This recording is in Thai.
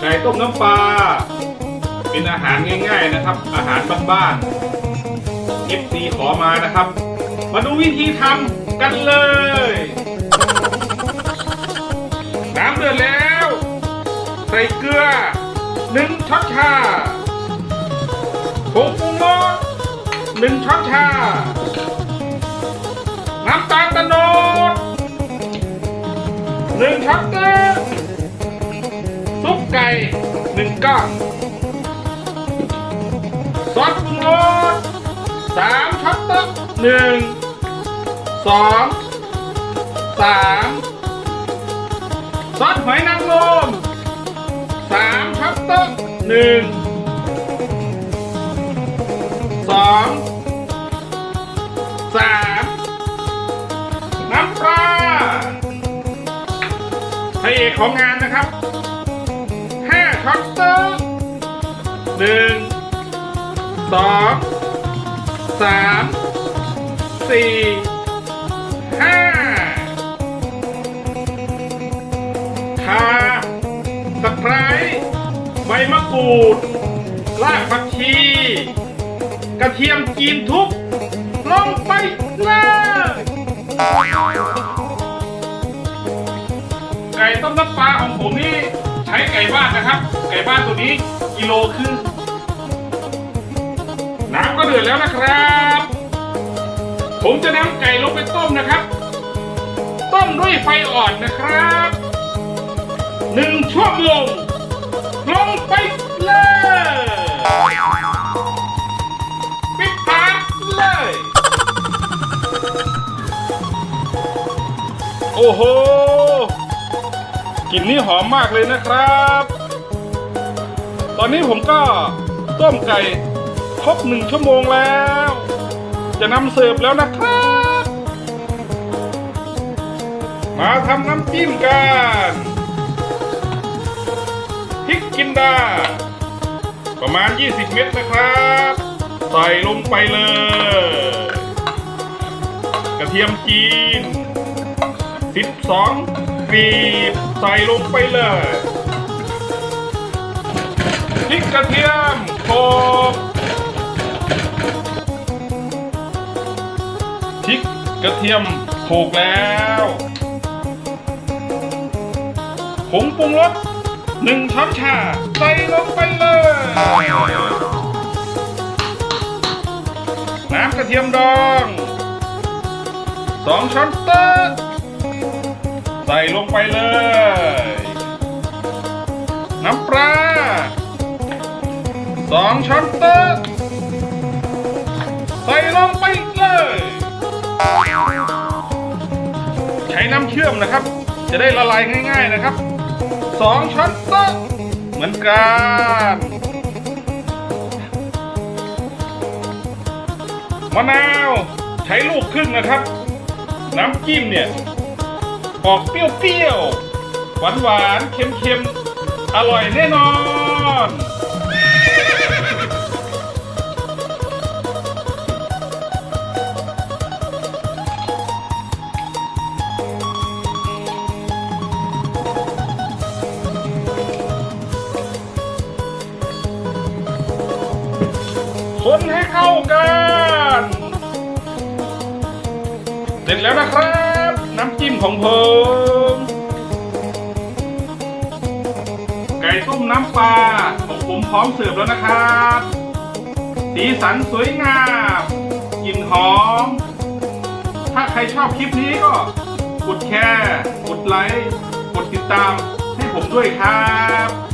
ไก่ต้มน้ำปลาเป็นอาหารง่ายๆนะครับ อาหารบ้านๆ FC ขอมานะครับ มาดูวิธีทำกันเลย น้ำเดือดแล้ว ใส่เกลือหนึ่งช้อนชาผงปรุงรสหนึ่งช้อนชา น้ำตาลตะโนดหนึ่งช้อนโต๊ะ ไก่หนึ่งก้อนซอสปรุงรสสามช้อนโต๊ะหนึ่งสองสามซอสหอยนางรมสามช้อนโต๊ะหนึ่งสองสามน้ำปลาพระเอกของงานนะครับ ห้าช้อนโต๊ะหนึ่งสองสามสี่ห้าข่าตะไคร้ใบมะกรูดรากผักชี กระเทียมจีนทุบลงไปเลยไก่ต้มน้ำปลาของผมนี่ ช้ไก่บ้านนะครับ ไก่บ้านตัวนี้กิโลครึ่งน้ำก็เดือดแล้วนะครับ ผมจะนำไก่ลงไปต้มนะครับ ต้มด้วยไฟอ่อนนะครับหนึ่งชั่วโมงลงไปเลยปิดปากเลย โอ้โห กลิ่นนี่หอมมากเลยนะครับ ตอนนี้ผมก็ต้มไก่ครบหนึ่งชั่วโมงแล้ว จะนำเสิร์ฟแล้วนะครับ มาทำน้ำจิ้มกันพริกกินดา ประมาณ 20 เม็ดนะครับ ใส่ลงไปเลย กระเทียมจีน 12กรีบใส่ลงไปเลยพริกกระเทียมโขลกพริกกระเทียมโขลกแล้วผงปรุงรสหนึ่งช้อนชาใส่ลงไปเลย น้ำกระเทียมดองสองช้อนโต๊ะ ส่ลงไปเลย น้ำปลาสองช้อนโต๊ะใส่ลงไปเลย ใช้น้ำเชื่อมนะครับ จะได้ละลายง่าย ๆนะครับสองช้อนโต๊ะเหมือนกันมะนาวใช้ลูกครึ่งนะครับ น้ำจิ้มเนี่ย ออกเปรี้ยวๆ หวานหวานๆเค็มๆ อร่อยแน่นอน คนให้เข้ากัน เสร็จแล้วนะครับ น้ำจิ้มของผมไก่ต้มน้ำปลาของผมพร้อมเสิร์ฟแล้วนะครับ สีสันสวยงามกลิ่นหอม ถ้าใครชอบคลิปนี้ก็กดแชร์กดไลค์ กดติดตามให้ผมด้วยครับ